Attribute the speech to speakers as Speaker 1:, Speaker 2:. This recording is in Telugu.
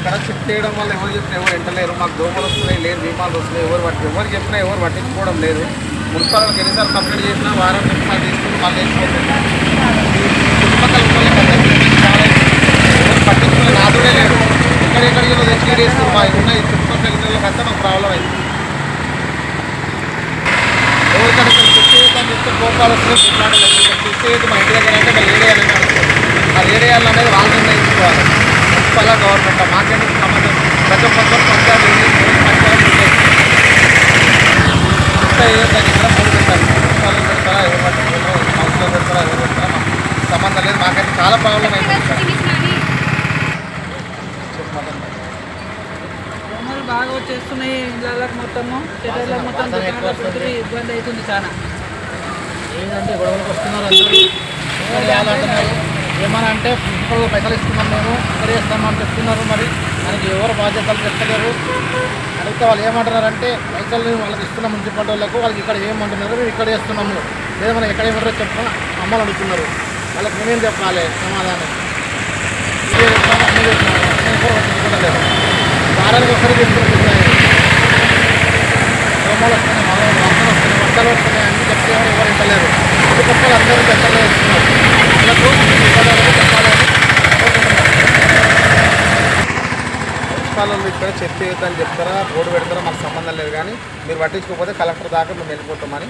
Speaker 1: ఇక్కడ షిఫ్ట్ చేయడం వల్ల ఎవరు చెప్పినా ఎవరు ఎంటలేరు మాకు దోమలు వస్తున్నాయి లేదు దీపాలు వస్తున్నాయి ఎవరు పట్టి ఎవరు చెప్పినా ఎవరు పట్టించుకోవడం లేదు. మున్సిపాలిటీకి ఎన్నిసార్లు కంప్లీట్ చేసినా వారం చెప్పినా తీసుకుని వాళ్ళు వేసిపోతుంది చుట్టుపక్కల ఎవరు పట్టించుకునే నాదుడే లేడు. ఎక్కడెక్కడికి తెచ్చి వేస్తారు మా ఉన్న ఈ చుట్టుపక్కల ఇళ్ళకి మాకు ప్రాబ్లం అయింది. ఎవరికైనా ఇక్కడ చెక్ చెప్తే కోపాలు వస్తుంది మాట్లాడలేదు చెక్ మా ఇంటి దగ్గర అంటే మళ్ళీ ఏరియాలని అనుకుంటుంది ఏడేయాలనేది వాళ్ళు నిర్ణయించుకోవాలి. మున్సిపల్ గవర్నమెంట్ మాకేంటి సంబంధం ప్రతి ఒక్కరు పంచాయతీ ఇక్కడ మూడు పెట్టారు. మున్సిపాలిటీ పెడతారా ఎవరు పట్టుకుంటారో కౌన్సిలర్ పెడతారా ఎవరు పెడతారా మాకు సంబంధం లేదు. మాకైతే చాలా ప్రాబ్లం
Speaker 2: దోమలు బాగా వచ్చేస్తున్నాయి ఇళ్ళకి మొత్తము. చెట్ల మొత్తం ఇబ్బంది అవుతుంది చాలా.
Speaker 3: ఏంటంటే గొడవలకు వస్తున్నారు అందరూ. ఏమని అంటే ప్రిన్సిపల్ పైసలు ఇస్తున్నాం మేము ఇక్కడ చేస్తామని చెప్తున్నారు మరి. దానికి ఎవరు బాధ్యతలు చెప్తలేరు అడిగితే వాళ్ళు ఏమంటున్నారంటే పైసలు వాళ్ళకి ఇస్తున్నాం మున్సిపల్ వాళ్ళకు వాళ్ళకి ఇక్కడ ఏమంటున్నారు మేము ఇక్కడ చేస్తున్నాము లేదా మనం ఎక్కడ ఏమంటారో చెప్పమని అమ్మలు అడుగుతున్నారు. వాళ్ళకి మేమేం చెప్పాలి? సమాధానం. వారానికి ఒకసారి తీసుకుంటున్నాయి దోమలు వస్తున్నాయి మరో వస్తున్నాయి వంటలు వస్తున్నాయి అన్ని చెప్తే ఎవరు ఎవరు ఇంటలేరు చుట్టుపక్కల అందరూ చెప్పలేదు
Speaker 1: మున్సిపల్ వాళ్ళు ఇక్కడ చెప్పి చేయొద్దని చెప్తారా బోర్డు పెడతారా మాకు సంబంధం లేదు కానీ మీరు పట్టించుకోకపోతే కలెక్టర్ దాకా మేము వెళ్ళిపోతామని